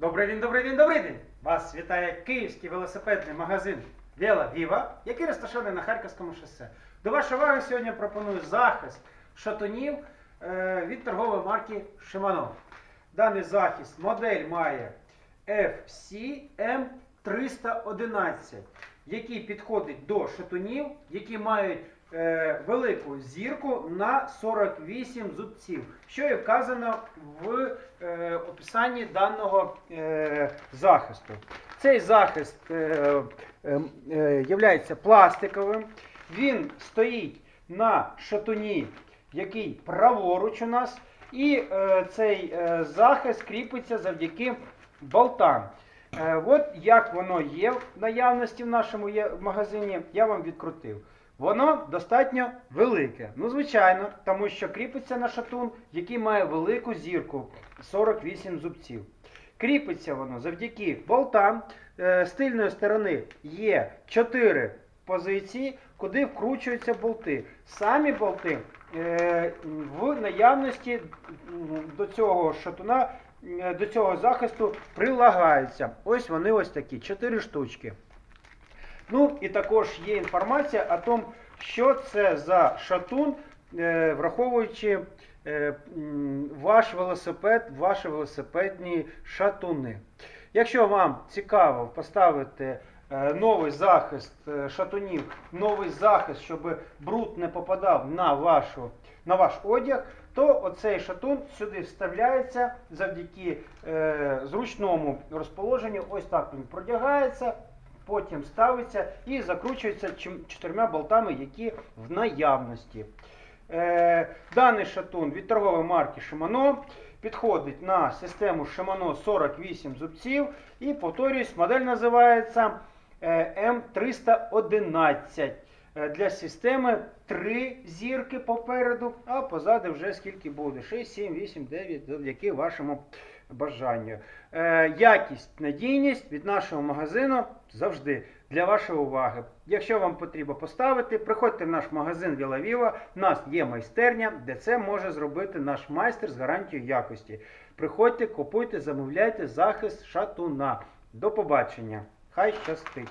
Добрий день, добрий день, добрий день! Вас вітає київський велосипедний магазин Віла Віва, який розташований на Харківському шосе. До вашої уваги сьогодні пропоную захист шатунів е, від торгової марки Shimano. Даний захист модель має FCM311, який підходить до шатунів, які мають е, велику зірку на 48 зубців, що і вказано в е, описанні даного е, захисту. Цей захист е, е, е, пластиковим. Він стоїть на шатуні, який праворуч у нас, і е, цей е, захист кріпиться завдяки болтам. Е, от як воно є в наявності в нашому магазині, я вам відкрутив. Воно достатньо велике. Ну, звичайно, тому що кріпиться на шатун, який має велику зірку 48 зубців. Кріпиться воно завдяки болтам. Е, З тильної сторони є 4 позиції, куди вкручуються болти. Самі болти е, в наявності до цього шатуна, до цього захисту прилагаються. Ось вони ось такі, 4 штучки. Ну і також є інформація о тому, що це за шатун, е, враховуючи е, ваш велосипед, ваші велосипедні шатуни. Якщо вам цікаво поставити е, новий захист е, шатунів, новий захист, щоб бруд не попадав на, вашу, на ваш одяг, то оцей шатун сюди вставляється завдяки е, зручному розположенню. Ось так він продягається потім ставиться і закручується чотирма болтами, які в наявності. Е, даний шатун від торгової марки Shimano підходить на систему Shimano 48 зубців і, повторюсь, модель називається е, M311. Е, Для системи 3 зірки попереду, а позаду вже скільки буде? 6, 7, 8, 9, завдяки вашому бажанню. Е, якість, надійність від нашого магазину завжди для вашої уваги. Якщо вам потрібно поставити, приходьте в наш магазин Віла Віва. У нас є майстерня, де це може зробити наш майстер з гарантією якості. Приходьте, купуйте, замовляйте захист шатуна. До побачення. Хай щастить!